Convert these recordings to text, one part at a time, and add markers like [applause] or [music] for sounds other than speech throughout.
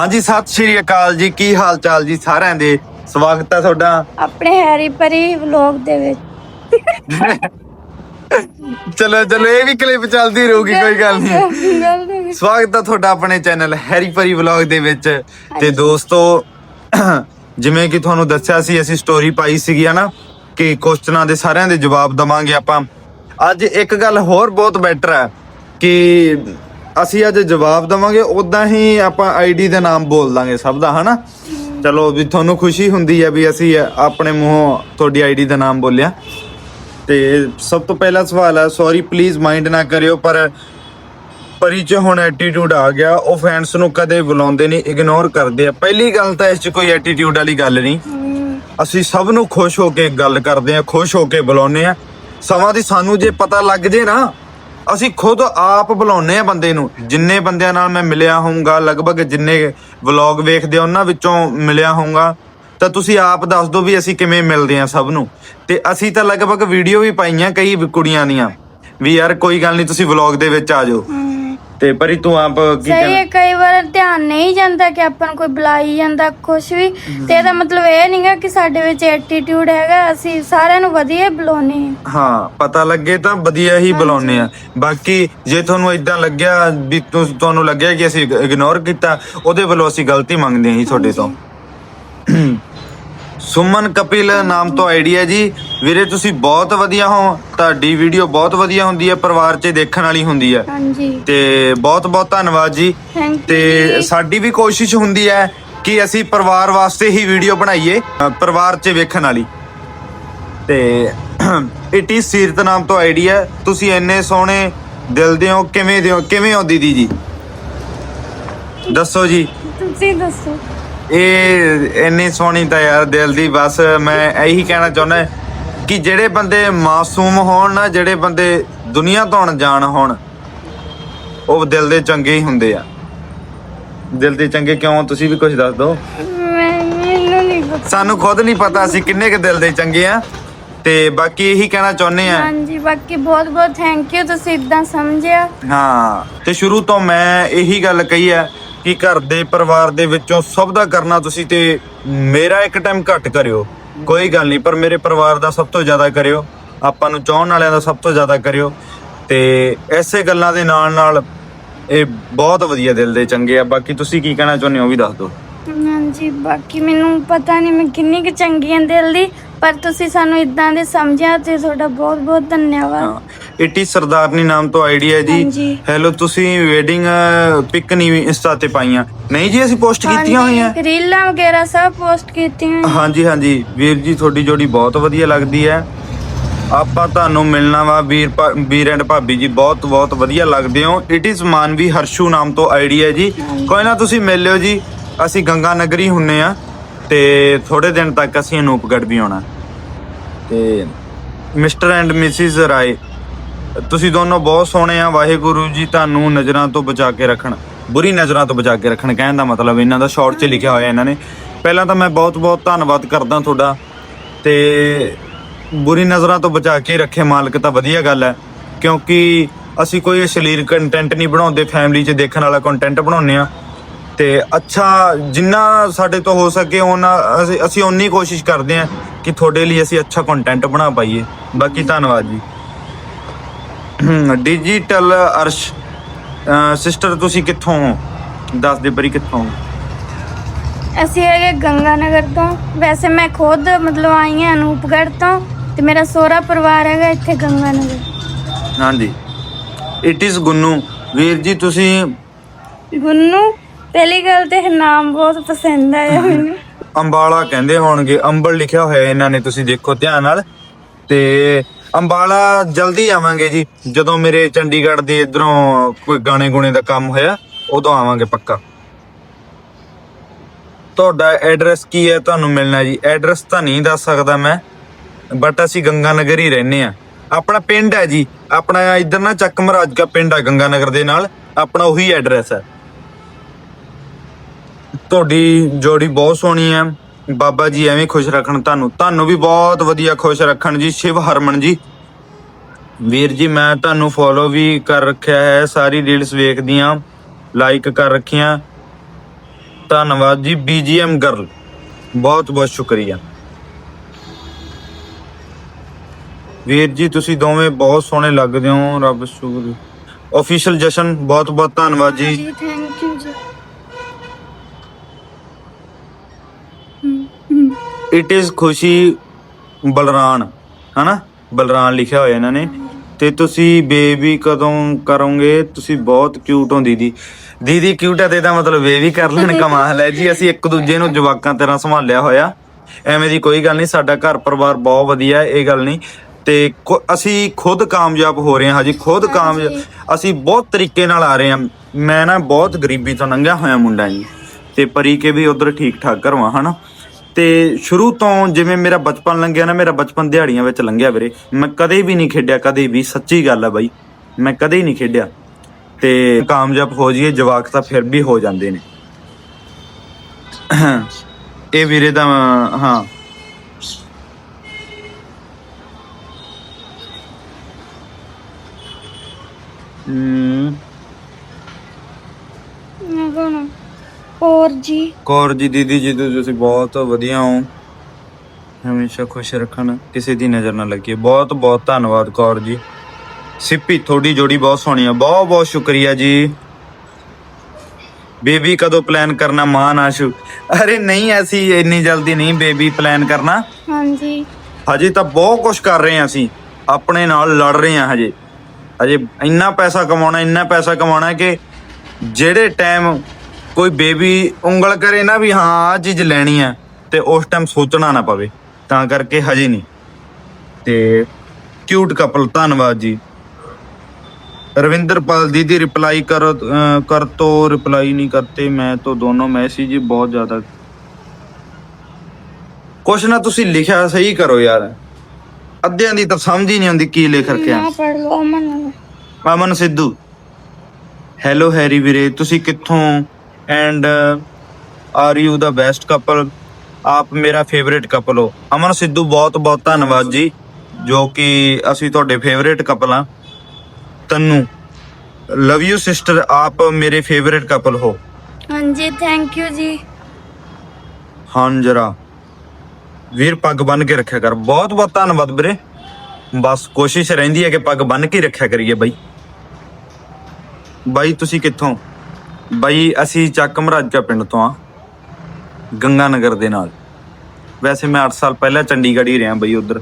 ਹਾਂਜੀ ਸਤਿ ਸ਼੍ਰੀ ਅਕਾਲ ਜੀ। ਕੀ ਹਾਲ ਚਾਲ ਜੀ ਸਾਰਿਆਂ ਦੇ? ਸਵਾਗਤ ਹੈ ਤੁਹਾਡਾ। ਆਪਣੇ ਹੈਰੀ ਪਰੀ ਵਲੌਗ ਦੇ ਵਿੱਚ। ਚਲੋ ਚਲੋ ਇਹ ਵੀ ਕਲਿੱਪ ਚੱਲਦੀ ਰਹੂਗੀ ਕੋਈ ਗੱਲ ਨਹੀਂ। ਸਵਾਗਤ ਹੈ ਤੁਹਾਡਾ ਆਪਣੇ ਚੈਨਲ ਹੈਰੀ ਪਰੀ ਵਲੌਗ ਦੇ ਵਿੱਚ। ਤੇ ਦੋਸਤੋ ਜਿਵੇਂ ਕਿ ਤੁਹਾਨੂੰ ਦੱਸਿਆ ਸੀ ਅਸੀਂ ਸਟੋਰੀ ਪਾਈ ਸੀਗੀ ਹਨਾ ਕਿ ਕੁਐਸਚਨਾਂ ਦੇ ਸਾਰਿਆਂ ਦੇ ਜਵਾਬ ਦਵਾਂਗੇ ਆਪਾਂ। ਅੱਜ ਇੱਕ ਗੱਲ ਹੋਰ ਬਹੁਤ ਬੈਟਰ ਹੈ ਕਿ ਅਸੀਂ ਅੱਜ ਜਵਾਬ ਦਵਾਂਗੇ ਉਦਾਂ ਹੀ ਆਪਾਂ ਆਈਡੀ ਦਾ ਨਾਮ ਬੋਲ ਦਾਂਗੇ ਸਭ ਦਾ, ਹਨਾ? ਚਲੋ ਵੀ ਤੁਹਾਨੂੰ ਖੁਸ਼ੀ ਹੁੰਦੀ ਹੈ ਵੀ ਅਸੀਂ ਆਪਣੇ ਮੂੰਹੋਂ ਤੁਹਾਡੀ ਆਈਡੀ ਦਾ ਨਾਮ ਬੋਲਿਆ। ਤੇ ਸਭ ਤੋਂ ਪਹਿਲਾ ਸਵਾਲ ਹੈ ਸੌਰੀ ਪਲੀਜ਼ ਮਾਈਂਡ ਨਾ ਕਰਿਓ, ਪਰ ਪਰੀ ਚ ਹੁਣ ਐਟੀਟਿਊਡ ਆ ਗਿਆ, ਉਹ ਫੈਨਸ ਨੂੰ ਕਦੇ ਬੁਲਾਉਂਦੇ ਨਹੀਂ ਇਗਨੋਰ ਕਰਦੇ ਆ। ਪਹਿਲੀ ਗੱਲ ਤਾਂ ਇਸ ਚ ਕੋਈ ਐਟੀਟਿਊਡ ਵਾਲੀ ਗੱਲ ਨਹੀਂ। ਅਸੀਂ ਸਭ ਨੂੰ ਖੁਸ਼ ਹੋ ਕੇ ਗੱਲ ਕਰਦੇ ਆ, ਖੁਸ਼ ਹੋ ਕੇ ਬੁਲਾਉਂਦੇ ਆ। ਸਮਾਂ ਦੀ ਸਾਨੂੰ ਜੇ ਪਤਾ ਲੱਗ ਜੇ ਨਾ ਅਸੀਂ ਖੁਦ ਆਪ ਬੁਲਾਉਂਦੇ ਆ ਬੰਦੇ ਨੂੰ। ਜਿੰਨੇ ਬੰਦਿਆਂ ਨਾਲ ਮੈਂ ਮਿਲਿਆ ਹੋਊਂਗਾ ਲਗਭਗ ਜਿੰਨੇ ਵਲੌਗ ਵੇਖਦੇ ਆ ਉਹਨਾਂ ਵਿੱਚੋਂ ਮਿਲਿਆ ਹੋਊਂਗਾ। ਤਾਂ ਤੁਸੀਂ ਆਪ ਦੱਸ ਦਿਓ ਵੀ ਅਸੀਂ ਕਿਵੇਂ ਮਿਲਦੇ ਆ ਸਭ ਨੂੰ। ਤੇ ਅਸੀਂ ਤਾਂ ਲਗਭਗ ਵੀਡੀਓ ਵੀ ਪਾਈਆਂ ਕਈ ਕੁੜੀਆਂ ਦੀਆਂ। ਵੀ ਯਾਰ ਕੋਈ ਗੱਲ ਨਹੀਂ ਤੁਸੀਂ ਵਲੌਗ ਦੇ ਵਿੱਚ ਆ ਜਾਓ। ਤੇ ਪਰੀ ਤੂੰ ਆਪ ਕੀ ਸਹੀ ਹੈ ਕਈ ਵਾਰ ਨਹੀਂ ਜਾਂਦਾ ਕਿ ਆਪਾਂ ਨੂੰ ਕੋਈ ਬੁਲਾਈ ਜਾਂਦਾ ਕੁਛ ਵੀ। ਤੇ ਇਹਦਾ ਮਤਲਬ ਇਹ ਨਹੀਂਗਾ ਕਿ ਸਾਡੇ ਵਿੱਚ ਐਟੀਟਿਊਡ ਹੈਗਾ ਅਸੀਂ ਸਾਰਿਆਂ ਨੂੰ ਵਧੀਆ ਬੁਲਾਉਨੇ ਆ ਹਾਂ। ਪਤਾ ਲੱਗੇ ਤਾਂ ਵਧੀਆ ਹੀ ਬੁਲਾਉਨੇ ਆ ਬਾਕੀ ਜੇ ਤੁਹਾਨੂੰ ਇਦਾਂ ਲੱਗਿਆ ਵੀ ਤੁਹਾਨੂੰ ਲੱਗਿਆ ਕਿ ਅਸੀਂ ਇਗਨੋਰ ਕੀਤਾ ਉਹਦੇ ਵੱਲੋਂ ਅਸੀਂ ਗਲਤੀ ਮੰਗਦੇ ਹਾਂ ਜੀ ਤੁਹਾਡੇ ਤੋਂ। [clears throat] ਸੁਮਨ ਕਪਿਲ ਨਾਮ ਤੋਂ ਆਈਡੀਆ ਜੀ। ਵੀਰੇ ਤੁਸੀਂ ਬਹੁਤ ਵਧੀਆ ਹੋ। ਤੁਹਾਡੀ ਵੀਡੀਓ ਬਹੁਤ ਵਧੀਆ ਹੁੰਦੀ ਹੈ ਪਰਿਵਾਰ 'ਚ ਦੇਖਣ ਵਾਲੀ ਹੁੰਦੀ ਹੈ। ਹਾਂਜੀ। ਤੇ ਬਹੁਤ ਬਹੁਤ ਧੰਨਵਾਦ ਜੀ। ਤੇ ਸਾਡੀ ਵੀ ਕੋਸ਼ਿਸ਼ ਹੁੰਦੀ ਹੈ ਕਿ ਅਸੀਂ ਪਰਿਵਾਰ ਵਾਸਤੇ ਹੀ ਵੀਡੀਓ ਬਣਾਈਏ ਅ, ਪਰਿਵਾਰ 'ਚ ਵੇਖਣ ਵਾਲੀ। ਤੇ [clears throat] ਇਟੀ ਸੀਰਤ ਨਾਮ ਤੋਂ ਆਈਡੀਆ ਤੁਸੀਂ ਇੰਨੇ ਸੋਹਣੇ ਦਿਲ ਦੇ ਹੋ ਕਿਵੇਂ ਦੇ ਹੋ ਕਿਵੇਂ ਹੋ ਦੀਦੀ ਜੀ? ਦੱਸੋ ਜੀ। ਤੁਸੀਂ ਦੱਸੋ। ਇਹ ਇੰਨੀ ਸੋਹਣੀ ਤਾਂ ਯਾਰ ਦਿਲ ਦੀ ਬਸ ਮੈਂ ਇਹੀ ਕਹਿਣਾ ਚਾਹੁੰਦਾ ਕਿ ਜਿਹੜੇ ਬੰਦੇ ਮਾਸੂਮ ਹੋਣ ਨਾ ਜਿਹੜੇ ਬੰਦੇ ਦੁਨੀਆ ਤੋਂ ਅਣਜਾਣ ਹੋਣ ਉਹ ਦਿਲ ਦੇ ਚੰਗੇ ਹੀ ਹੁੰਦੇ ਆ। ਦਿਲ ਦੇ ਚੰਗੇ ਕਿਉਂ? ਤੁਸੀਂ ਵੀ ਕੁਝ ਦੱਸ ਦਿਓ। ਮੈਂ ਮੈਨੂੰ ਨਹੀਂ ਪਤਾ ਸਾਨੂੰ ਖੁਦ ਨਹੀਂ ਪਤਾ ਅਸੀਂ ਕਿੰਨੇ ਕੁ ਦਿਲ ਦੇ ਚੰਗੇ ਆ। ਤੇ ਬਾਕੀ ਇਹੀ ਕਹਿਣਾ ਚਾਹੁੰਦੇ ਆ। ਹਾਂਜੀ ਬਾਕੀ ਬਹੁਤ ਬਹੁਤ ਥੈਂਕ ਯੂ ਤੁਸੀਂ ਇਦਾਂ ਸਮਝਿਆ। ਹਾਂ ਤੇ ਸ਼ੁਰੂ ਤੋਂ ਮੈਂ ਇਹੀ ਗੱਲ ਕਹੀ ਹੈ ਕਿ ਘਰ ਦੇ ਪਰਿਵਾਰ ਦੇ ਵਿੱਚੋਂ ਸਭ ਦਾ ਕਰਨਾ ਤੁਸੀਂ ਤੇ ਮੇਰਾ ਇੱਕ ਟਾਈਮ ਘੱਟ ਕਰਿਓ। ਕੋਈ ਗੱਲ ਨਹੀਂ, ਪਰ ਮੇਰੇ ਪਰਿਵਾਰ ਦਾ ਸਭ ਤੋਂ ਜ਼ਿਆਦਾ ਕਰਿਓ। ਆਪਾਂ ਨੂੰ ਚਾਹਣ ਵਾਲਿਆਂ ਦਾ ਸਭ ਤੋਂ ਜ਼ਿਆਦਾ ਕਰਿਓ। ਤੇ ਐਸੇ ਗੱਲਾਂ ਦੇ ਨਾਲ ਨਾਲ ਇਹ ਬਹੁਤ ਵਧੀਆ ਦਿਲ ਦੇ ਚੰਗੇ ਆ। ਬਾਕੀ ਤੁਸੀਂ ਕੀ ਕਹਿਣਾ ਚਾਹੁੰਦੇ ਹੋ ਉਹ ਵੀ ਦੱਸ ਦਿਓ। ਹਾਂਜੀ, ਬਾਕੀ ਮੈਨੂੰ ਪਤਾ ਨਹੀਂ ਮੈਂ ਕਿੰਨੀ ਕੁ ਚੰਗੀ ਹਾਂ ਦਿਲ ਦੀ। ਪਰ ਤੁਸੀਂ ਸਾਨੂੰ ਇਦਾਂ ਦੇ ਸਮਝਿਆ ਤੇ ਤੁਹਾਡਾ ਬਹੁਤ ਬਹੁਤ ਧੰਨਵਾਦ। ਇਟੀ ਸਰਦਾਰਨੀ ਨਾਮ ਤੋਂ ਆਈਡੀਆ ਜੀ। ਹਾਂਜੀ। ਹੈਲੋ ਤੁਸੀਂ ਵੈਡਿੰਗ ਪਿਕ ਨਹੀਂ ਇੰਸਟਾ ਤੇ ਪਾਈਆਂ। ਨਹੀਂ ਜੀ ਅਸੀਂ ਪੋਸਟ ਕੀਤੀਆਂ ਹੋਈਆਂ। ਹਾਂਜੀ, ਰੀਲਾਂ ਵਗੈਰਾ ਸਭ ਪੋਸਟ ਕੀਤੀਆਂ ਹਾਂਜੀ ਹਾਂਜੀ। ਵੀਰ ਜੀ ਤੁਹਾਡੀ ਜੋੜੀ ਬਹੁਤ ਵਧੀਆ ਲੱਗਦੀ ਹੈ। ਆਪਾਂ ਤੁਹਾਨੂੰ ਮਿਲਣਾ ਵਾ ਵੀਰ ਭਾ- ਵੀਰ ਐਂਡ ਭਾਬੀ ਜੀ ਬਹੁਤ ਬਹੁਤ ਵਧੀਆ ਲੱਗਦੇ ਹੋ। ਇਟ ਇਜ਼ ਮਾਨਵੀ ਹਰਸ਼ੂ ਨਾਮ ਤੋਂ ਆਈਡੀ ਹੈ ਜੀ। ਕੋਈ ਨਾ ਤੁਸੀਂ ਮਿਲ ਲਿਓ ਜੀ। ਅਸੀਂ ਗੰਗਾ ਨਗਰੀ ਹੁੰਨੇ ਆ। ਤੇ ਥੋੜੇ ਦਿਨ ਤੱਕ ਅਸੀਂ ਅਨੂਪਗੜ ਵੀ ਆਉਣਾ। ਤੇ ਮਿਸਟਰ ਐਂਡ ਮਿਸਿਸ ਰਾਏ, ਤੁਸੀਂ ਦੋਨੋਂ ਬਹੁਤ ਸੋਹਣੇ ਆ, ਵਾਹਿਗੁਰੂ ਜੀ ਤੁਹਾਨੂੰ ਨਜ਼ਰਾਂ ਤੋਂ ਬਚਾ ਕੇ ਰੱਖਣ, ਬੁਰੀ ਨਜ਼ਰਾਂ ਤੋਂ ਬਚਾ ਕੇ ਰੱਖਣ, ਕਹਿਣ ਦਾ ਮਤਲਬ ਇਹਨਾਂ ਦਾ ਸ਼ਾਰਟ 'ਚ ਲਿਖਿਆ ਹੋਇਆ ਇਹਨਾਂ ਨੇ। ਪਹਿਲਾਂ ਤਾਂ ਮੈਂ ਬਹੁਤ ਬਹੁਤ ਧੰਨਵਾਦ ਕਰਦਾ ਤੁਹਾਡਾ, ਤੇ ਬੁਰੀ ਨਜ਼ਰਾਂ ਤੋਂ ਬਚਾ ਕੇ ਰੱਖੇ ਮਾਲਕ ਤਾਂ ਵਧੀਆ ਗੱਲ ਹੈ, ਕਿਉਂਕਿ ਅਸੀਂ ਕੋਈ ਅਸ਼ਲੀਲ ਕੰਟੈਂਟ ਨਹੀਂ ਬਣਾਉਂਦੇ ਫੈਮਿਲੀ 'ਚ ਦੇਖਣ ਵਾਲਾ ਕੰਟੈਂਟ ਬਣਾਉਂਦੇ ਆ ਤੇ ਅੱਛਾ ਜਿੰਨਾ ਸਾਡੇ ਤੋਂ ਹੋ ਸਕੇ ਉਹਨਾਂ ਅਸੀਂ ਅਸੀਂ ਉਨੀ ਕੋਸ਼ਿਸ਼ ਕਰਦੇ ਆ ਕਿ ਤੁਹਾਡੇ ਲਈ ਅਸੀਂ ਅੱਛਾ ਕੰਟੈਂਟ ਬਣਾ ਪਾਈਏ। ਬਾਕੀ ਧੰਨਵਾਦ ਜੀ। ਡਿਜੀਟਲ ਅਰਸ਼ ਸਿਸਟਰ ਤੁਸੀਂ ਕਿੱਥੋਂ ਹੋ? ਦੱਸ ਦੇ ਬਰੀ ਕਿੱਥੋਂ ਹੋ? ਅਸੀਂ ਹੈਗੇ ਗੰਗਾ ਨਗਰ ਤੋਂ। ਵੈਸੇ ਮੈਂ ਖੁਦ ਮਤਲਬ ਆਈ ਹਾਂ ਅਨੂਪਗੜ੍ਹ ਤੋਂ ਤੇ ਮੇਰਾ ਸੋਹਰਾ ਪਰਿਵਾਰ ਹੈਗਾ ਇੱਥੇ ਗੰਗਾ ਨਗਰ ਹਾਂਜੀ। It is Gunnu. ਵੀਰ ਜੀ ਤੁਸੀਂ ਗੁੰਨੂ? ਪਹਿਲੀ ਗੱਲ ਤੇ ਇਹ ਨਾਮ ਬਹੁਤ ਪਸੰਦ ਆਇਆ ਮੈਨੂੰ। ਅੰਬਾਲਾ ਕਹਿੰਦੇ ਹੋਣਗੇ, ਅੰਬਲ ਲਿਖਿਆ ਹੋਇਆ ਇਹਨਾਂ ਨੇ, ਤੁਸੀਂ ਦੇਖੋ ਧਿਆਨ ਨਾਲ। ਤੇ ਅੰਬਾਲਾ, ਜਲਦੀ ਆਵਾਂਗੇ ਜੀ। ਜਦੋਂ ਮੇਰੇ ਚੰਡੀਗੜ੍ਹ ਦੇ ਇਧਰੋਂ ਕੋਈ ਗਾਣੇ ਗੁਣੇ ਦਾ ਕੰਮ ਹੋਇਆ, ਉਦੋਂ ਆਵਾਂਗੇ ਪੱਕਾ। ਤੁਹਾਡਾ ਐਡਰੈਸ ਕੀ ਹੈ? ਤੁਹਾਨੂੰ ਮਿਲਣਾ ਜੀ। ਐਡਰੈਸ ਤਾਂ ਨਹੀਂ ਦੱਸ ਸਕਦਾ ਮੈਂ ਬਟ ਅਸੀਂ ਗੰਗਾ ਨਗਰ ਹੀ ਰਹਿੰਦੇ ਆ ਆਪਣਾ ਪਿੰਡ ਹੈ ਜੀ। ਆਪਣਾ ਇਧਰ ਨਾ ਚੱਕ ਮਹਾਰਾਜ ਦਾ ਪਿੰਡ ਆ ਗੰਗਾ ਨਗਰ ਦੇ ਨਾਲ। ਆਪਣਾ ਉਹੀ ਐਡਰੈਸ ਹੈ। ਤੁਹਾਡੀ ਜੋੜੀ ਬਹੁਤ ਸੋਹਣੀ ਹੈ। ਬਾਬਾ ਜੀ ਐਵੇਂ ਖੁਸ਼ ਰੱਖਣ ਤੁਹਾਨੂੰ। ਤੁਹਾਨੂੰ ਵੀ ਬਹੁਤ ਵਧੀਆ ਖੁਸ਼ ਰੱਖਣ ਜੀ, ਸ਼ਿਵ ਹਰਮਨ ਜੀ। ਵੀਰ ਜੀ, ਮੈਂ ਤੁਹਾਨੂੰ ਫੋਲੋ ਵੀ ਕਰ ਰੱਖਿਆ ਹੈ, ਸਾਰੀ ਰੀਲਸ ਵੇਖਦੀਆਂ ਲਾਈਕ ਕਰ ਰੱਖੀਆਂ। ਧੰਨਵਾਦ ਜੀ ਬੀਜੀਐਮ ਗਰਲ ਬਹੁਤ ਬਹੁਤ ਸ਼ੁਕਰੀਆ। ਵੀਰ ਜੀ, ਤੁਸੀਂ ਦੋਵੇਂ ਬਹੁਤ ਸੋਹਣੇ ਲੱਗਦੇ ਹੋ, ਰੱਬ ਸ਼ੁਕਰ। ਆਫੀਸ਼ੀਅਲ ਜਸ਼ਨ, ਬਹੁਤ ਬਹੁਤ ਧੰਨਵਾਦ ਜੀ। ਥੈਂਕ ਯੂ ਜੀ ਹਮ, ਹਮ। ਇਟ ਇਜ਼ ਖੁਸ਼ੀ ਬਲਰਾਨ ਹਨਾ? ਬਲਰਾਨ ਲਿਖਿਆ ਹੋਇਆ ਇਹਨਾਂ ਨੇ। ਤੇ ਤੁਸੀਂ ਬੇਬੀ ਕਦੋਂ ਕਰੋਗੇ? ਤੁਸੀਂ ਬਹੁਤ ਕਿਊਟ ਹੋ ਦੀਦੀ। ਦੀਦੀ ਕਿਊਟ ਹੈ ਤੇ ਇਹਦਾ ਮਤਲਬ ਬੇਬੀ ਕਰ ਲੈਣ ਕਮਾਲ ਹੈ ਜੀ। ਅਸੀਂ ਇੱਕ ਦੂਜੇ ਨੂੰ ਜਵਾਕਾਂ ਤਰ੍ਹਾਂ ਸੰਭਾਲਿਆ ਹੋਇਆ। ਐਵੇਂ ਦੀ ਕੋਈ ਗੱਲ ਨਹੀਂ ਸਾਡਾ ਘਰ ਪਰਿਵਾਰ ਬਹੁਤ ਵਧੀਆ ਹੈ ਇਹ ਗੱਲ ਨਹੀਂ। ਤੇ ਅਸੀਂ ਖੁਦ ਕਾਮਯਾਬ ਹੋ ਰਹੇ ਹਾਂ ਹਜੇ ਖੁਦ ਕਾਮਯਾਬ। ਅਸੀਂ ਬਹੁਤ ਤਰੀਕੇ ਨਾਲ ਆ ਰਹੇ ਹਾਂ। ਮੈਂ ਨਾ ਬਹੁਤ ਗਰੀਬੀ ਤੋਂ ਲੰਘਿਆ ਹੋਇਆ ਮੁੰਡਾ ਜੀ। ਤੇ ਪਰੀ ਕੇ ਵੀ ਉਧਰ ਠੀਕ ਠਾਕ ਘਰਵਾ ਹਨਾ? ਤੇ ਸ਼ੁਰੂ ਤੋਂ ਜਿਵੇਂ ਮੇਰਾ ਬਚਪਨ ਲੰਘਿਆ ਨਾ ਮੇਰਾ ਬਚਪਨ ਦਿਹਾੜੀਆਂ ਵਿੱਚ ਲੰਘਿਆ ਵੀਰੇ। ਮੈਂ ਕਦੇ ਵੀ ਨਹੀਂ ਖੇਡਿਆ ਕਦੇ ਵੀ ਸੱਚੀ ਗੱਲ ਆ ਬਾਈ। ਮੈਂ ਕਦੇ ਨਹੀਂ ਖੇਡਿਆ। ਤੇ ਕਾਮਯਾਬ ਹੋ ਜਾਈਏ ਜਵਾਕ ਤਾਂ ਫਿਰ ਵੀ ਹੋ ਜਾਂਦੇ ਨੇ। ਇਹ ਵੀਰੇ ਦਾ ਹਾਂ। ਹਮ, ਮੈਂ ਕਹਣਾ ਹੋਰ ਜੀ। ਕੌਰ ਜੀ ਦੀਦੀ ਜੀ ਤੁਸੀਂ ਬਹੁਤ ਵਧੀਆ ਹੋ। ਹਮੇਸ਼ਾ ਖੁਸ਼ ਰੱਖਣ ਕਿਸੇ ਦੀ ਨਜ਼ਰ ਨਾ ਲੱਗੇ ਬਹੁਤ ਬਹੁਤ ਧੰਨਵਾਦ ਕੌਰ ਜੀ। ਸਿੱਪੀ ਤੁਹਾਡੀ ਜੋੜੀ ਬਹੁਤ ਸੋਹਣੀ ਆ। ਬਹੁਤ ਬਹੁਤ ਸ਼ੁਕਰੀਆ ਜੀ। ਬੇਬੀ ਕਦੋਂ ਪਲਾਨ ਕਰਨਾ ਮਾਨ ਆਸ਼ੂ ਅਰੇ ਨਹੀਂ ਅਸੀਂ ਇੰਨੀ ਜਲਦੀ ਨਹੀਂ ਬੇਬੀ ਪਲਾਨ ਕਰਨਾ। ਹਾਂਜੀ। ਹਜੇ ਤਾਂ ਬਹੁਤ ਕੁਝ ਕਰ ਰਹੇ ਹਾਂ ਅਸੀਂ। ਆਪਣੇ ਨਾਲ ਲੜ ਰਹੇ ਹਾਂ ਹਜੇ। ਹਜੇ ਇੰਨਾ ਪੈਸਾ ਕਮਾਉਣਾ ਇੰਨਾ ਪੈਸਾ ਕਮਾਉਣਾ ਕਿ ਜਿਹੜੇ ਟਾਈਮ ਕੋਈ ਬੇਬੀ ਉਂਗਲ ਕਰੇ ਨਾ ਵੀ ਹਾਂ ਆ ਚੀਜ਼ ਲੈਣੀ ਹੈ ਤੇ ਉਸ ਟਾਈਮ ਸੋਚਣਾ ਨਾ ਪਵੇ ਤਾਂ ਕਰਕੇ ਹਜੇ ਨਹੀਂ ਤੇ ਕਿਊਟ ਕਪਲ ਧੰਨਵਾਦ ਜੀ रविंदरपाल दीदी रिप्लाई करो अ, कर तो रिप्लाई नहीं करते मैं तो दोनों मैसेज ही बहुत ज्यादा ਕੁਛ ਨਾ ਤੁਸੀਂ ਲਿਖਿਆ ਸਹੀ ਕਰੋ ਯਾਰ ਅੱਧਿਆਂ ਦੀ ਤਾਂ ਸਮਝ ਹੀ ਨਹੀਂ ਆਉਂਦੀ ਕੀ ਲਿਖ ਰੱਖਿਆ ਨਾ ਪੜ ਲਓ ਅਮਨ ਅਮਨ ਸਿੱਧੂ ਹੈਲੋ ਹੈਰੀ ਵੀਰੇ ਤੁਸੀਂ ਕਿੱਥੋਂ And are you the best couple ਆਪ ਮੇਰਾ ਫੇਵਰੇਟ ਕਪਲ ਹੋ। ਅਮਨ ਸਿੱਧੂ ਬਹੁਤ ਬਹੁਤ ਧੰਨਵਾਦ ਜੀ ਜੋ ਕਿ ਅਸੀਂ ਤੁਹਾਡੇ ਫੇਵਰੇਟ ਕਪਲ ਆ ਤੰਨੂ ਲਵ ਯੂ ਸਿਸਟਰ ਆਪ ਮੇਰੇ ਫੇਵਰੇਟ ਕਪਲ ਹੋ। ਹਾਂਜੀ ਥੈਂਕ ਯੂ ਜੀ। ਹਾਂ ਜਰਾ। ਵੀਰ ਪੱਗ ਬੰਨ ਕੇ ਰੱਖਿਆ ਕਰ। ਬਹੁਤ ਬਹੁਤ ਧੰਨਵਾਦ ਵੀਰੇ। ਬਸ ਕੋਸ਼ਿਸ਼ ਰਹਿੰਦੀ ਹੈ ਕਿ ਪੱਗ ਬੰਨ ਕੇ ਰੱਖਿਆ ਕਰੀਏ ਬਾਈ। ਬਾਈ ਤੁਸੀਂ ਕਿੱਥੋਂ? ਬਾਈ, ਅਸੀਂ ਚੱਕ ਮਹਾਰਾਜਾ ਪਿੰਡ ਤੋਂ ਆ ਗੰਗਾ ਨਗਰ ਦੇ ਨਾਲ। ਵੈਸੇ ਮੈਂ 8 ਸਾਲ ਪਹਿਲਾਂ ਚੰਡੀਗੜ੍ਹ ਹੀ ਰਿਹਾ ਬਾਈ ਉਧਰ।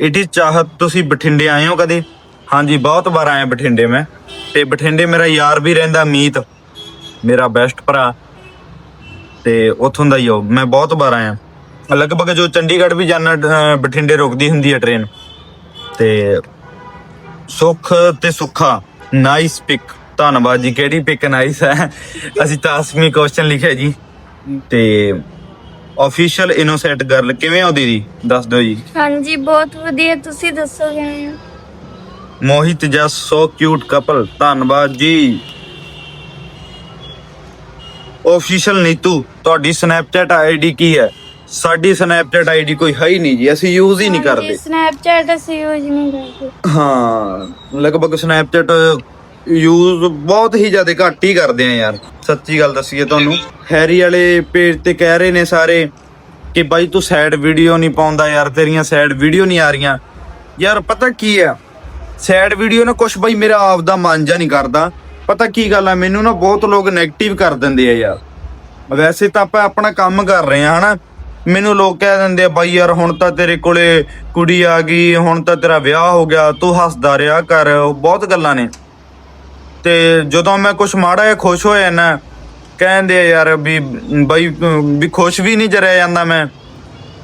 ਇਟ ਇਜ਼ ਚਾਹਤ ਤੁਸੀਂ ਬਠਿੰਡੇ ਆਏ ਹੋ ਕਦੇ? ਹਾਂਜੀ, ਬਹੁਤ ਵਾਰ ਆਇਆ ਬਠਿੰਡੇ ਮੈਂ। ਤੇ ਬਠਿੰਡੇ ਮੇਰਾ ਯਾਰ ਵੀ ਰਹਿੰਦਾ, ਮੀਤ। ਮੇਰਾ ਬੈਸਟ ਭਰਾ। ਤੇ ਉੱਥੋਂ ਦਾ ਹੀ ਹੋ ਮੈਂ ਬਹੁਤ ਵਾਰ ਆਇਆ। ਲਗਭਗ ਜੋ ਚੰਡੀਗੜ੍ਹ ਵੀ ਜਾਣਾ ਬਠਿੰਡੇ ਰੁਕਦੀ ਹੁੰਦੀ ਹੈ ਟ੍ਰੇਨ ਤੇ ਸੁਖ ਤੇ ਸੁੱਖਾ ਨਾਈਸ ਪਿਕ ਧੰਨਵਾਦ ਜੀ ਕਿਹੜੀ ਪਿਕ ਨਾਈਸ ਹੈ? ਅਸੀਂ ਤਾਂ ਅਸਮੀ ਕੁਐਸਚਨ ਲਿਖਿਆ ਜੀ। ਤੇ ਆਫੀਸ਼ੀਅਲ ਇਨੋਸੈਂਟ ਗਰਲ ਕਿਵੇਂ ਹੋ ਦੀਦੀ ਦੱਸ ਦਿਓ ਜੀ। ਹਾਂਜੀ ਬਹੁਤ ਵਧੀਆ ਤੁਸੀਂ ਦੱਸੋ ਕਿਵੇਂ ਹੋ ਮੋਹਿਤ ਜਸ ਸੋ ਕਿਊਟ ਕਪਲ ਧੰਨਵਾਦ ਜੀ। ਆਫੀਸ਼ੀਅਲ ਨੀਤੂ ਤੁਹਾਡੀ ਸਨੈਪਚੈਟ ਆਈਡੀ ਕੀ ਹੈ? ਸਾਡੀ ਸਨੈਪਚੈਟ ਆਈਡੀ ਕੋਈ ਹੈ ਹੀ ਨਹੀਂ ਜੀ ਅਸੀਂ ਯੂਜ਼ ਹੀ ਨਹੀਂ ਕਰਦੇ। ਸਨੈਪਚੈਟ ਅਸੀਂ ਯੂਜ਼ ਨਹੀਂ ਕਰਦੇ। ਹਾਂ ਲਗਭਗ ਸਨੈਪਚੈਟ ਯੂਜ਼ ਬਹੁਤ ਹੀ ਜ਼ਿਆਦਾ ਘੱਟ ਹੀ ਕਰਦੇ ਆ ਯਾਰ। ਸੱਚੀ ਗੱਲ ਦੱਸੀਏ ਤੁਹਾਨੂੰ। ਹੈਰੀ ਵਾਲੇ ਪੇਜ ਤੇ ਕਹਿ ਰਹੇ ਨੇ ਸਾਰੇ ਕਿ ਬਾਈ ਤੂੰ ਸੈਡ ਵੀਡੀਓ ਨਹੀਂ ਪਾਉਂਦਾ ਯਾਰ, ਤੇਰੀਆਂ ਸੈਡ ਵੀਡੀਓ ਨਹੀਂ ਆ ਰਹੀਆਂ। ਯਾਰ ਪਤਾ ਕੀ ਆ? ਸੈਡ ਵੀਡੀਓ ਨਾ ਕੁਛ ਬਾਈ ਮੇਰਾ ਆਪ ਦਾ ਮਨ ਜਾ ਨਹੀਂ ਕਰਦਾ। ਪਤਾ ਕੀ ਗੱਲ ਆ? ਮੈਨੂੰ ਨਾ ਬਹੁਤ ਲੋਕ 네ਗੇਟਿਵ ਕਰ ਦਿੰਦੇ ਆ ਯਾਰ। ਵੈਸੇ ਤਾਂ ਆਪਾਂ ਆਪਣਾ ਕੰਮ ਕਰ ਰਹੇ ਆ, ਹਨਾ? ਮੈਨੂੰ ਲੋਕ ਕਹਿ ਦਿੰਦੇ ਆ, ਬਾਈ ਯਾਰ ਹੁਣ ਤਾਂ ਤੇਰੇ ਕੋਲੇ ਕੁੜੀ ਆ ਗਈ, ਹੁਣ ਤਾਂ ਤੇਰਾ ਵਿਆਹ ਹੋ ਗਿਆ, ਤੂੰ ਹੱਸਦਾ ਰਿਹਾ ਕਰ। ਬਹੁਤ ਗੱਲਾਂ ਨੇ। ਤੇ ਜਦੋਂ ਮੈਂ ਕੁਝ ਮਾੜਾ ਜਿਹਾ ਖੁਸ਼ ਹੋ ਜਾਂਦਾ ਕਹਿੰਦੇ ਯਾਰ ਵੀ ਬਾਈ ਵੀ ਖੁਸ਼ ਵੀ ਨਹੀਂ ਜਰਿਆ ਜਾਂਦਾ ਮੈਂ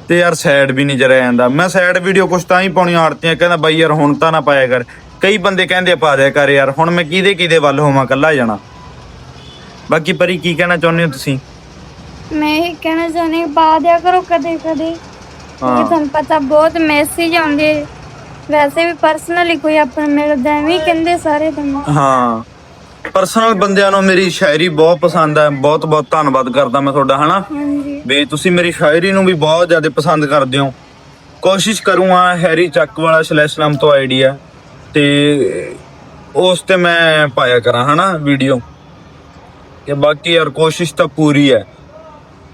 ਤੇ ਯਾਰ ਸੈਡ ਵੀ ਨਹੀਂ ਜਰਿਆ ਜਾਂਦਾ। ਮੈਂ ਸੈਡ ਵੀਡੀਓ ਕੁਛ ਤਾਂ ਹੀ ਪਾਉਣੀਆਂ ਆੜਤੀਆਂ ਕਹਿੰਦਾ ਬਾਈ ਯਾਰ ਹੁਣ ਤਾਂ ਨਾ ਪਾਇਆ ਕਰ। ਕਈ ਬੰਦੇ ਕਹਿੰਦੇ ਪਾ ਦਿਆ ਕਰ ਯਾਰ ਹੁਣ ਮੈਂ ਕਿਹਦੇ ਕਿਹਦੇ ਵੱਲ ਹੋਵਾਂ ਕੱਲਾ ਜਾਣਾ। ਬਾਕੀ ਪਰੀ ਕੀ ਕਹਿਣਾ ਚਾਹੁੰਦੇ ਹੋ ਤੁਸੀਂ? ਮੈਂ ਇਹ ਕਹਿਣਾ ਚਾਹੁੰਦੀ ਹਾਂ, ਪਾ ਦਿਆ ਕਰੋ ਕਦੇ ਕਦੇ। ਕਿਉਂਕਿ ਤੁਹਾਨੂੰ ਪਤਾ ਬਹੁਤ ਮੈਸੇਜ ਆਉਂਦੇ। ਵੈਸੇ ਵੀ ਪਰਸਨਲੀ ਕੋਈ ਆਪਣਾ ਮਿਲਦਾ ਐਵੇਂ ਹੀ ਕਹਿੰਦੇ ਸਾਰੇ ਤੁਹਾਨੂੰ ਹਾਂ। ਪਰਸਨਲ ਬੰਦਿਆਂ ਨੂੰ ਮੇਰੀ ਸ਼ਾਇਰੀ ਬਹੁਤ ਪਸੰਦ ਹੈ ਬਹੁਤ ਬਹੁਤ ਧੰਨਵਾਦ ਕਰਦਾ ਮੈਂ ਤੁਹਾਡਾ ਹਨਾ? ਹਾਂਜੀ। ਵੀ ਤੁਸੀਂ ਮੇਰੀ ਸ਼ਾਇਰੀ ਨੂੰ ਵੀ ਬਹੁਤ ਜ਼ਿਆਦਾ ਪਸੰਦ ਕਰਦੇ ਹੋ। ਕੋਸ਼ਿਸ਼ ਕਰੂੰਗਾ ਹੈਰੀ ਚੱਕ ਵਾਲਾ ਸਲੈਸ਼ਨਾਮ ਤੋਂ ਆਈਡੀਆ ਤੇ ਉਸ ਤੇ ਮੈਂ ਪਾਇਆ ਕਰਾਂ ਹਨਾ ਵੀਡੀਓ। ਤੇ ਬਾਕੀ ਯਾਰ ਕੋਸ਼ਿਸ਼ ਤਾਂ ਪੂਰੀ ਹੈ।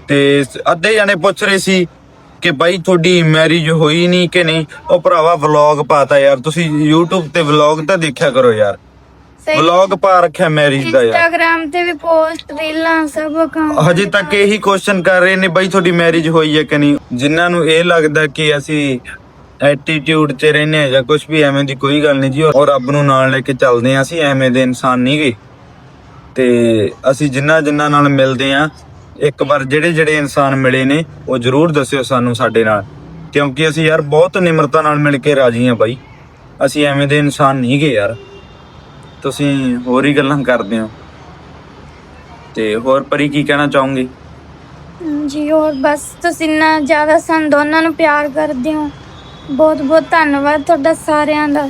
ਤੇ ਅੱਧੇ ਜਾਣੇ ਪੁੱਛ ਰਹੇ ਸੀ ਕਿ ਬਾਈ ਤੁਹਾਡੀ ਮੈਰਿਜ ਹੋਈ ਨਹੀਂ ਕਿ ਨਹੀਂ? ਉਹ ਭਰਾਵਾ ਵਲੌਗ ਪਾਤਾ ਯਾਰ ਤੁਸੀਂ YouTube ਤੇ ਵਲੌਗ ਤਾਂ ਦੇਖਿਆ ਕਰੋ ਯਾਰ। ਵਲੌਗ ਪਾ ਰੱਖਿਆ ਮੈਰਿਜ ਦਾ ਯਾਰ। ਇੰਸਟਾਗ੍ਰਾਮ ਤੇ ਵੀ ਪੋਸਟ ਰੀਲਾਂ ਸਭ ਅਕਾਊਂਟ ਹਜੇ ਤੱਕ ਇਹੀ ਕੁਐਸਚਨ ਕਰ ਰਹੇ ਨੇ ਬਾਈ ਤੁਹਾਡੀ ਮੈਰਿਜ ਹੋਈ ਹੈ ਕਿ ਨਹੀਂ। ਜਿਨ੍ਹਾਂ ਨੂੰ ਇਹ ਲੱਗਦਾ ਕਿ ਅਸੀਂ ਐਟੀਟਿਊਡ 'ਚ ਰਹਿੰਦੇ ਆ ਜਾਂ ਕੁਝ ਵੀ ਐਵੇਂ ਦੀ ਕੋਈ ਗੱਲ ਨਹੀਂ ਜੀ। ਔਰ ਰੱਬ ਨੂੰ ਨਾਲ ਲੈ ਕੇ ਚੱਲਦੇ ਆ ਅਸੀਂ ਐਵੇਂ ਦੇ ਇਨਸਾਨ ਨਹੀਂ ਗੇ। ਤੇ ਅਸੀਂ ਜਿੰਨਾ ਜਿੰਨਾ ਨਾਲ ਮਿਲਦੇ ਆ ਇੱਕ ਵਾਰ ਜਿਹੜੇ ਜਿਹੜੇ ਇਨਸਾਨ ਮਿਲੇ ਨੇ ਉਹ ਜਰੂਰ ਦੱਸਿਓ ਸਾਨੂੰ ਸਾਡੇ ਨਾਲ। ਕਿਉਂਕਿ ਅਸੀਂ ਯਾਰ ਬਹੁਤ ਨਿਮਰਤਾ ਨਾਲ ਮਿਲ ਕੇ ਰਾਜੀ ਆ ਬਾਈ। ਅਸੀਂ ਐਵੇਂ ਦੇ ਇਨਸਾਨ ਨਹੀਂ ਗੇ ਯਾਰ। ਤੁਸੀਂ ਹੋਰ ਹੀ ਗੱਲਾਂ ਕਰਦੇ ਹੋ। ਤੇ ਹੋਰ ਪਰੀ ਕੀ ਕਹਿਣਾ ਚਾਹੋਗੇ? ਜੀ ਹੋਰ ਬਸ ਤੁਸੀਂ ਇੰਨਾ ਜ਼ਿਆਦਾ ਸਾਨੂੰ ਦੋਨਾਂ ਨੂੰ ਪਿਆਰ ਕਰਦੇ ਹੋ। ਬਹੁਤ ਬਹੁਤ ਧੰਨਵਾਦ ਤੁਹਾਡਾ ਸਾਰਿਆਂ ਦਾ।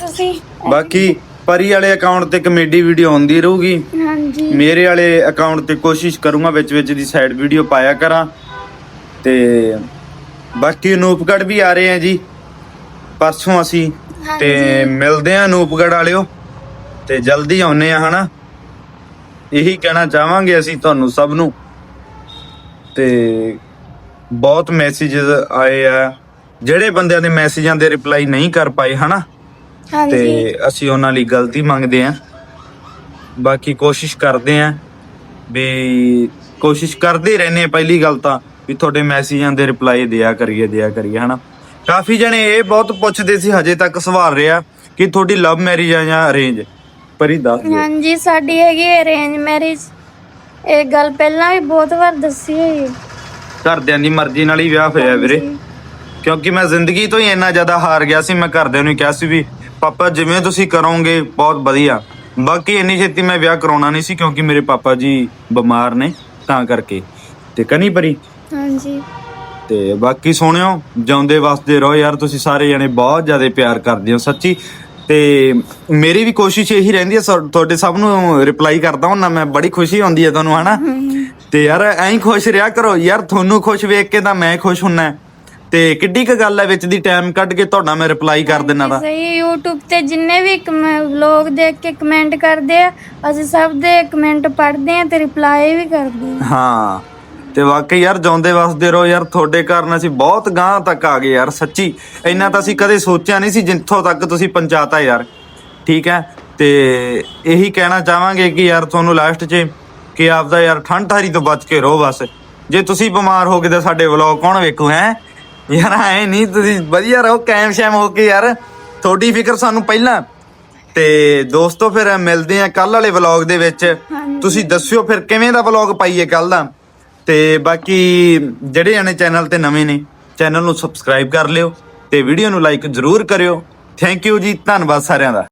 ਤੁਸੀਂ ਬਾਕੀ ਪਰੀ ਵਾਲੇ ਅਕਾਊਂਟ ਤੇ ਕਮੇਡੀ ਵੀਡੀਓ ਆਉਂਦੀ ਰਹੂਗੀ। ਹਾਂਜੀ। ਮੇਰੇ ਵਾਲੇ ਅਕਾਊਂਟ ਤੇ ਕੋਸ਼ਿਸ਼ ਕਰੂੰਗਾ ਵਿੱਚ ਵਿੱਚ ਦੀ ਸਾਈਡ ਵੀਡੀਓ ਪਾਇਆ ਕਰਾਂ। ਤੇ ਬਾਕੀ ਅਨੂਪਗੜ ਵੀ ਆ ਰਹੇ ਆ ਜੀ। ਪਰਸੋਂ ਅਸੀਂ ਤੇ। ਮਿਲਦੇ ਆ ਅਨੂਪਗੜ ਵਾਲਿਓ ਤੇ ਜਲਦੀ ਆਉਨੇ ਆ ਹਨਾ? ਇਹੀ ਕਹਿਣਾ ਚਾਹਾਂਗੇ ਅਸੀਂ ਤੁਹਾਨੂੰ ਸਭ ਨੂੰ। ਤੇ ਬਹੁਤ ਮੈਸੇजेस ਆਏ ਆ ਜਿਹੜੇ ਬੰਦਿਆਂ ਦੇ ਮੈਸੇਜਾਂ ਦੇ ਰਿਪਲਾਈ ਨਹੀਂ ਕਰ ਪਾਏ ਹਨਾ? ਤੇ ਅਸੀਂ ਉਹਨਾਂ ਲਈ ਗਲਤੀ ਮੰਗਦੇ ਆਂ। ਬਾਕੀ ਕੋਸ਼ਿਸ਼ ਕਰਦੇ ਆਂ ਵੀ ਕੋਸ਼ਿਸ਼ ਕਰਦੇ ਰਹਿੰਦੇ ਆ। ਪਹਿਲੀ ਗੱਲ ਤਾਂ ਵੀ ਤੁਹਾਡੇ ਮੈਸੇਜਾਂ ਦੇ ਰਿਪਲਾਈ ਦਿਆ ਕਰੀਏ ਦਿਆ ਕਰੀਏ ਹਨਾ? ਕਾਫੀ ਜਣੇ ਇਹ ਬਹੁਤ ਪੁੱਛਦੇ ਸੀ ਹਜੇ ਤੱਕ ਸਵਾਲ ਰਿਹਾ ਕਿ ਤੁਹਾਡੀ ਲਵ ਮੈਰਿਜ ਆ ਜਾਂ ਅਰੇਂਜ ਪਰੀ ਦੱਸ ਦਿਓ। ਹਾਂਜੀ ਸਾਡੀ ਹੈਗੀ ਅਰੇਂਜ ਮੈਰਿਜ ਇਹ ਗੱਲ ਪਹਿਲਾਂ ਵੀ ਬਹੁਤ ਵਾਰ ਦੱਸੀ ਹੋਈ ਹੈ। ਘਰਦਿਆਂ ਦੀ ਮਰਜ਼ੀ ਨਾਲ ਹੀ ਵਿਆਹ ਹੋਇਆ ਵੀਰੇ। ਹਾਂਜੀ। ਕਿਉਂਕਿ ਮੈਂ ਜ਼ਿੰਦਗੀ ਤੋਂ ਹੀ ਇੰਨਾ ਜ਼ਿਆਦਾ ਹਾਰ ਗਿਆ ਸੀ ਮੈਂ ਘਰਦਿਆਂ ਨੂੰ ਹੀ ਕਿਹਾ ਸੀ ਵੀ ਪਾਪਾ ਜਿਵੇਂ ਤੁਸੀਂ ਕਰੋਗੇ ਬਹੁਤ ਵਧੀਆ। ਬਾਕੀ ਇੰਨੀ ਛੇਤੀ ਮੈਂ ਵਿਆਹ ਕਰਾਉਣਾ ਨਹੀਂ ਸੀ ਕਿਉਂਕਿ ਮੇਰੇ ਪਾਪਾ ਜੀ ਬਿਮਾਰ ਨੇ ਤਾਂ ਕਰਕੇ। ਤੇ ਕਨੀ ਪਰੀ? ਹਾਂਜੀ। ਤੇ ਬਾਕੀ ਸੋਹਣਿਓ ਜਿਉਂਦੇ ਵਸਦੇ ਰਹੋ ਯਾਰ ਤੁਸੀਂ ਸਾਰੇ ਜਣੇ ਬਹੁਤ ਜ਼ਿਆਦਾ ਪਿਆਰ ਕਰਦੇ ਹੋ ਸੱਚੀ। ਤੇ ਮੇਰੀ ਵੀ ਕੋਸ਼ਿਸ਼ ਇਹੀ ਰਹਿੰਦੀ ਹੈ ਤੁਹਾਡੇ ਸਭ ਨੂੰ ਰਿਪਲਾਈ ਕਰਦਾ ਹਾਂ ਮੈਂ ਬੜੀ ਖੁਸ਼ੀ ਹੁੰਦੀ ਹੈ ਤੁਹਾਨੂੰ ਹਨਾ? ਤੇ ਯਾਰ ਐਂ ਖੁਸ਼ ਰਿਹਾ ਕਰੋ ਯਾਰ ਤੁਹਾਨੂੰ ਖੁਸ਼ ਵੇਖ ਕੇ ਤਾਂ ਮੈਂ ਖੁਸ਼ ਹੁੰਨਾ ਤੇ ਕਿੱਡੀ ਕੁ ਗੱਲ ਹੈ ਵਿੱਚ ਦੀ ਟਾਈਮ ਕੱਢ ਕੇ ਤੁਹਾਡਾ ਮੈਂ ਰਿਪਲਾਈ ਕਰ ਦਿੰਨਾ ਦਾ ਸਹੀ YouTube ਤੇ ਜਿੰਨੇ ਵੀ ਲੋਕ ਦੇਖ ਕੇ ਕਮੈਂਟ ਕਰਦੇ ਆ ਅਸੀਂ ਸਭ ਦੇ ਕਮੈਂਟ ਪੜ੍ਹਦੇ ਆ ਤੇ ਰਿਪਲਾਈ ਵੀ ਕਰਦੇ ਆ। ਹਾਂ। ਤੇ ਵਾਕਈ ਯਾਰ ਜਿਉਂਦੇ ਵਸਦੇ ਰਹੋ ਯਾਰ ਤੁਹਾਡੇ ਕਾਰਨ ਅਸੀਂ ਬਹੁਤ ਗਾਂਹ ਤੱਕ ਆ ਗਏ ਯਾਰ ਸੱਚੀ। ਇੰਨਾ ਤਾਂ ਅਸੀਂ ਕਦੇ ਸੋਚਿਆ ਨਹੀਂ ਸੀ ਜਿੱਥੋਂ ਤੱਕ ਤੁਸੀਂ ਪਹੁੰਚਾਤਾ ਯਾਰ ਠੀਕ ਹੈ? ਤੇ ਇਹੀ ਕਹਿਣਾ ਚਾਹਾਂਗੇ ਕਿ ਯਾਰ ਤੁਹਾਨੂੰ ਲਾਸਟ 'ਚ ਕਿ ਆਪਦਾ ਯਾਰ ਠੰਡ ਠਾਰੀ ਤੋਂ ਬਚ ਕੇ ਰਹੋ ਬਸ। ਜੇ ਤੁਸੀਂ ਬਿਮਾਰ ਹੋ ਗਏ ਤਾਂ ਸਾਡੇ ਵਲੌਗ ਕੌਣ ਵੇਖੂ ਹੈ? ਯਾਰ ਐ ਨਹੀਂ ਤੁਸੀਂ ਵਧੀਆ ਰਹੋ ਕਾਇਮ ਸ਼ੈਮ ਹੋ ਕੇ ਯਾਰ। ਤੁਹਾਡੀ ਫਿਕਰ ਸਾਨੂੰ ਪਹਿਲਾਂ। ਤੇ ਦੋਸਤੋ ਫਿਰ ਮਿਲਦੇ ਆ ਕੱਲ ਵਾਲੇ ਵਲੌਗ ਦੇ ਵਿੱਚ। ਤੁਸੀਂ ਦੱਸਿਓ ਫਿਰ ਕਿਵੇਂ ਦਾ ਵਲੌਗ ਪਾਈਏ ਕੱਲ ਦਾ? ਤੇ ਬਾਕੀ ਜਿਹੜੇ ਜਾਣੇ ਚੈਨਲ ਤੇ ਨਵੇਂ ਨੇ, ਚੈਨਲ ਨੂੰ ਸਬਸਕ੍ਰਾਈਬ ਕਰ ਲਿਓ ਤੇ ਵੀਡੀਓ ਨੂੰ ਲਾਈਕ ਜ਼ਰੂਰ ਕਰਿਓ। ਥੈਂਕ ਯੂ ਜੀ, ਧੰਨਵਾਦ ਸਾਰਿਆਂ ਦਾ।